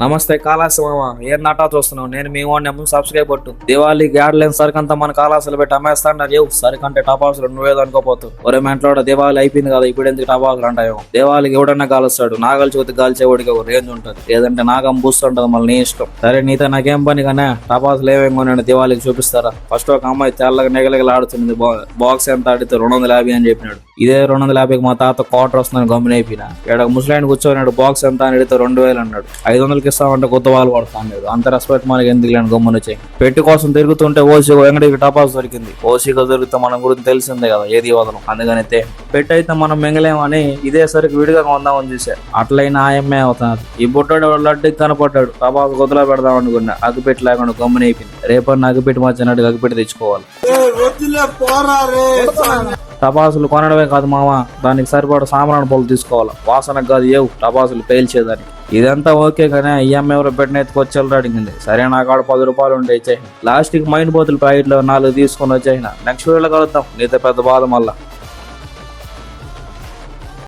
నమస్తే కాలాసి మామ ఏం నాటా చూస్తున్నావు. నేను మీ వాడిని ముందు సబ్స్క్రైబ్ పట్టు దివాళీ గ్యాడ్ లేని సరికి అంతా మన కాలాసులు పెట్టి అమ్మేస్తాన్నారు ఏవు సరికి అంటే టపాసులు నువ్వేదో అనుకోపోతావు ఒరే మా ఇంట్లో అయిపోయింది కదా ఇప్పుడు ఎందుకు టపాసులు అంటాయో? దివాళికి ఎవడన్నా కాలుస్తాడు నాగలి చూతి కాల్చేవాడికి ఒక రేంజ్ ఉంటుంది. లేదంటే నాగం బూస్తుంటది మళ్ళీ నీ ఇష్టం. సరే నీతో నాకేం పని కానీ టపాసులు ఏమేమి కొనండి దివాళికి చూపిస్తారా? ఫస్ట్ ఒక అమ్మాయి తెల్లగా నెగలగలు ఆడుతుంది బాక్స్ ఎంత ఆడితే రెండు వందల యాభై అని చెప్పినాడు. ఇదే రెండు వందల యాభైకి మా తాత క్వార్టర్ వస్తుందని గమ్మునైపోయినా ఇక్కడ ముసలాయన కూర్చోనాడు బాక్స్ ఎంత అని అడిగితే రెండు వేలు అన్నాడు. ఐదు వందలకి ఇస్తామంటే కొత్త వాళ్ళు పడతాం లేదు అంత రెస్పెక్ట్ మనకి ఎందుకు లేని గమ్మున వచ్చాయి పెట్టి కోసం తిరుగుతుంటే ఓసీ వెంకటకి టపాస్ దొరికింది. ఓసీగా దొరికితే మన గురించి తెలిసిందే కదా ఏది వదలం అందుకనైతే పెట్టి అయితే మనం మింగలేమని ఇదే సరికి విడిగా కొందామని చూసా. అట్లయినా ఆయమ్మే అవుతున్నారు ఈ బుట్టాడు లడ్డుకి కనపడ్డాడు. టపాస్ గొద్దలా పెడదాం అనుకున్నా. అగ్గిపెట్టి లేకుండా గమ్మున అయిపోయింది. రేపన్నా అగ్గిపెట్టి మర్చినట్టు అగ్గిపెట్టి తెచ్చుకోవాలి. టపాసులు కొనడమే కాదు మామ. దానికి సరిపడా సామాన్ పొలు తీసుకోవాలి. వాసనకు కాదు ఏవు టపాసులు పేల్చేదానికి ఇదంతా ఓకే కానీ ఈఎం ఎవరు పెట్టిన ఎత్తుకొచ్చేళ్ళు అడిగింది. సరే నా కాడ పది రూపాయలు ఉండే ఇచ్చేయి లాస్ట్కి మైండ్ బోతులు ప్యాకెట్లో నాలుగు తీసుకొని వచ్చేసిన నెక్స్ట్ వీడియోలో కలుద్దాం. నీతో పెద్ద బాధ మళ్ళా.